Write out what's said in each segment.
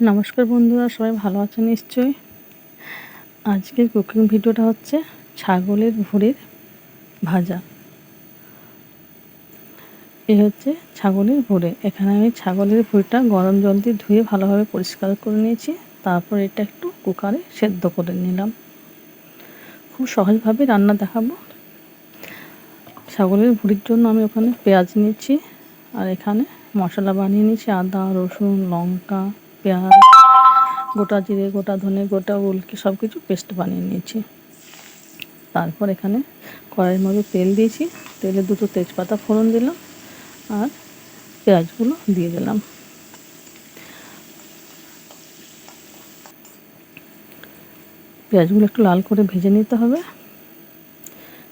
নমস্কার বন্ধুরা, সবাই ভালো আছেন নিশ্চয়ই? আজকের কুকিং ভিডিওটা হচ্ছে ছাগলের ভুঁড়ির ভাজা। এ হচ্ছে ছাগলের ভুঁড়ে। এখানে আমি ছাগলের ভুঁড়িটা গরম জল দিয়ে ধুয়ে ভালোভাবে পরিষ্কার করে নিয়েছি। তারপর এটা একটু কুকারে সেদ্ধ করে নিলাম। খুব সহজভাবে রান্না দেখাবো। ছাগলের ভুঁড়ির জন্য আমি ওখানে পেঁয়াজ নিয়েছি। আর এখানে মশলা বানিয়ে নিয়েছি আদা, রসুন, লঙ্কা পেঁয়াজ, গোটা জিরে, গোটা ধনে, গোটা উলকি সব কিছু পেস্ট বানিয়ে নিয়েছি। তারপর এখানে কড়াইয়ের মধ্যে তেল দিয়েছি। তেলে দুটো তেজপাতা ফোড়ন দিলাম আর পেঁয়াজগুলো দিয়ে দিলাম। পেঁয়াজগুলো একটু লাল করে ভেজে নিতে হবে।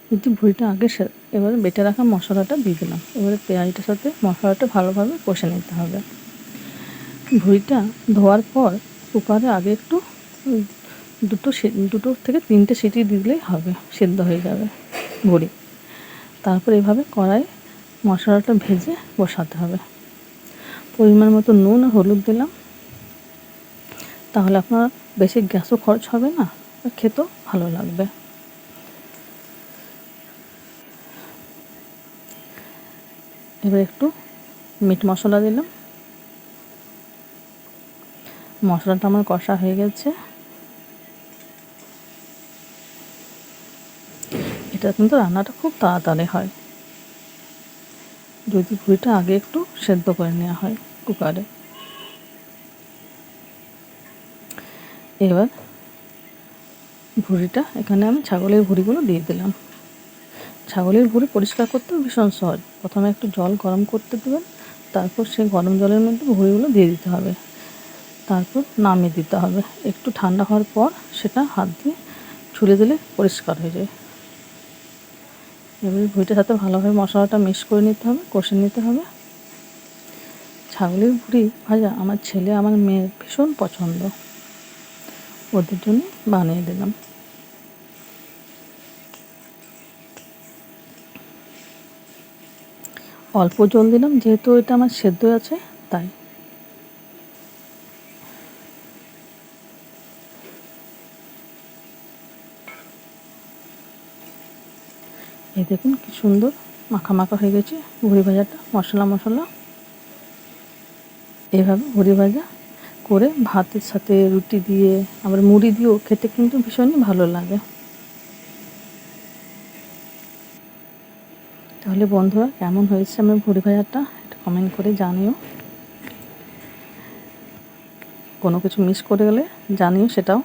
যদি ভুঁড়িটা আগে এবারে বেটে রাখা মশলাটা দিয়ে দিলাম। এবারে পেঁয়াজটার সাথে মশলাটা ভালোভাবে কষে নিতে হবে। ভুঁড়িটা ধোয়ার পর কুকারে আগে একটু দুটো দুটো থেকে তিনটে সিটি দিলেই হবে, সেদ্ধ হয়ে যাবে ভুঁড়ি তারপর এভাবে কড়াই মশলাটা ভেজে বসাতে হবে। পরিমাণ মতো নুন আর হলুদ দিলাম। তাহলে আপনার বেশি গ্যাসও খরচ হবে না, আর খেতেও ভালো লাগবে। এবার একটু মিট মশলা দিলাম। মশলাটা আমার কষা হয়ে গেছে। এটা কিন্তু রান্নাটা খুব তাড়াতাড়ি হয়। যদি ভুঁড়িটা আগে একটু সেদ্ধ করে নেওয়া হয় কুকারে। এবার ভুঁড়িটা, এখানে আমি ছাগলের ভুঁড়িগুলো দিয়ে দিলাম। ছাগলের ভুঁড়ি পরিষ্কার করতে ভীষণ সহজ। প্রথমে একটু জল গরম করতে দেবেন, তারপর সেই গরম জলের মধ্যে ভুঁড়িগুলো দিয়ে দিতে হবে। তারপর নামিয়ে দিতে হবে। একটু ঠান্ডা হওয়ার পর সেটা হাত দিয়ে ছুলে দিলে পরিষ্কার হয়ে যায়। এবারে ভুঁড়িটার সাথে ভালোভাবে মশলাটা মিক্স করে নিতে হবে, কষে নিতে হবে। ছাগলের ভুঁড়ি ভাজা আমার ছেলে, আমার মেয়ের ভীষণ পছন্দ। ওদের জন্য বানিয়ে দিলাম। অল্প জল দিলাম, যেহেতু এটা আমার সেদ্ধ আছে, তাই এই দেখুন কি সুন্দর মাখা মাখা হয়ে গেছে ভুড়ি ভাজাটা, মশলা মশলা। এভাবে ভুড়ি ভাজা করে ভাতের সাথে রুটি দিয়ে, আবার মুড়ি দিয়েও খেতে কিন্তু ভীষণই ভালো লাগে। তাহলে বন্ধুরা, কেমন হয়েছে আমার ভুড়ি ভাজাটা? একটু কমেন্ট করে জানিও। কোনো কিছু মিস করে গেলে জানিও সেটাও।